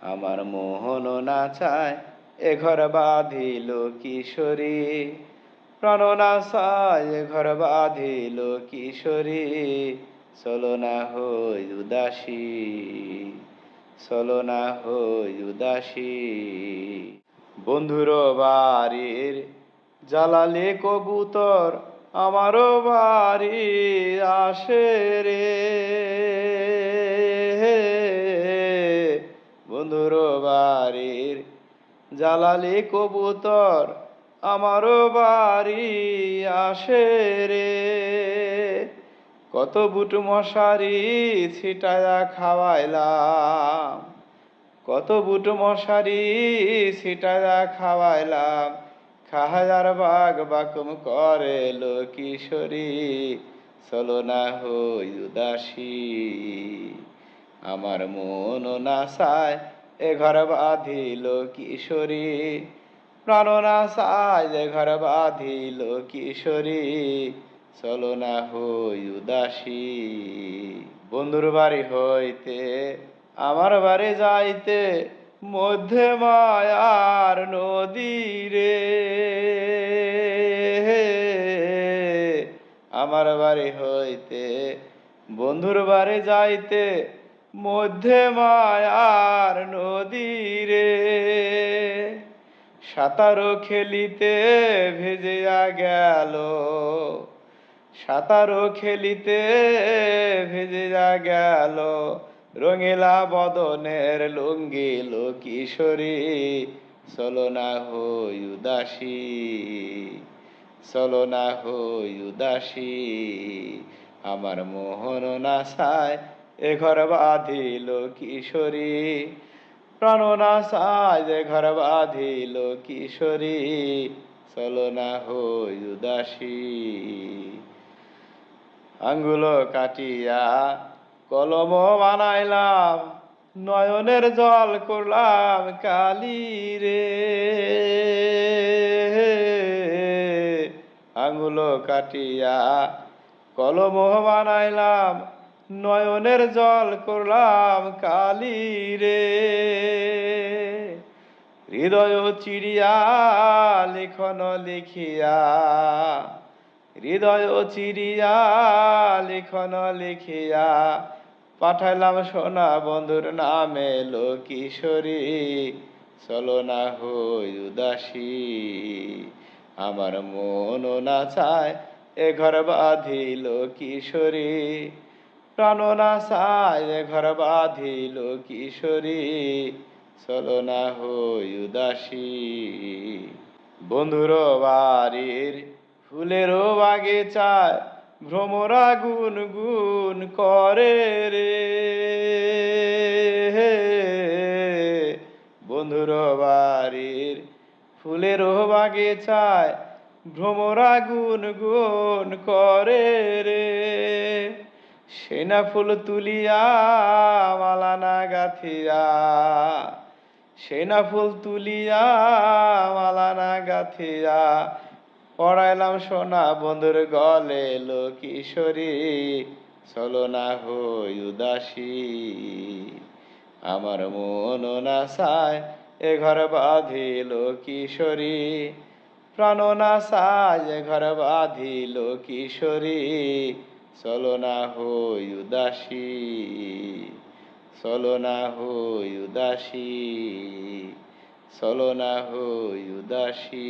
আমার মোহন না চায়, এ ঘর বাঁধিল কিশোরী। প্রাণ না চায়, এ ঘর বাঁধিল কিশোরী। চলো না হই উদাসী, চলো না হই উদাসী। বন্ধুর বাড়ির জ্বালালে কবুতর, আমারও বাড়ি আসে রে। বন্ধুর বাড়ির জ্বালালে কবুতর আমারও বাড়ি আসে রে। কত বুট মশারি ছিটায়া খাওয়াইলাম, কত বুট মশারি ছিটায়া খাওয়াইলাম খাহাজার বাঘ বাকুম করে লো কিশোরী চলো না হই উদাসী, আমার মন না চায় এ ঘর বাঁধিল কিশোরী প্রাণ না চায় এ ঘর বাঁধিল কিশোরী চলো না হই উদাসী। বন্ধুর বাড়ি হইতে, আমার বাড়ি যাইতে, মধ্যে মায়ার নদী রে। আমার বাড়ি হইতে, বন্ধুর বাড়ি যাইতে মধ্যে মায়ার নদী রে। সাঁতারও খেলিতে ভেজিয়া গেল। সাঁতারও খেলিতে ভেজিয়া গেল। রঙিলা বদনের লুঙ্গিল কিশোরী চলো না হই উদাসী চলো না হই উদাসী। আমার মোহন না চায় এ ঘর বাঁধিল কিশোরী। প্রাণ না চায় এ ঘর বাঁধিল কিশোরী। চলনা হই উদাসী। আঙ্গুল কাটিয়া কলম বানাইলাম, নয়নের জল করলাম কালি রে। আঙ্গুল কাটিয়া কলম বানাইলাম নয়নের জল করলাম কালি রে। হৃদয় চিড়িয়া লিখন লিখিয়া, হৃদয় চিড়িয়া লিখন লিখিয়া পাঠাইলাম সোনা বন্ধুর নামে লো কিশোরী চলো না হই উদাসী। আমার মন না চায় এ ঘর বাঁধিল কিশোরী প্রাণ না ঘর বাঁধিল কিশোরী, চলো না হই উদাসী। বন্ধুর বাড়ির ফুলেরও বাগিচায় ভ্রমরা গুন গুন করে রে। বন্ধুর বাড়ির ফুলেরও বাগিচায় ভ্রমরা গুন গুন করে রে। সেনা ফুল তুলিয়া মালানা গাথিয়া। সেনা ফুল তুলিয়া মালানা গাথিয়া। পড়াইলাম সোনা বন্ধুর গলে লো কিশোরী চলো না হই উদাসী। আমার মন না চায় এ ঘর বাঁধিল কিশোরী প্রাণ না চায় এ ঘর বাঁধিল কিশোরী চলো না হই উদাসী চলো না হই উদাসী চলো না হই উদাসী।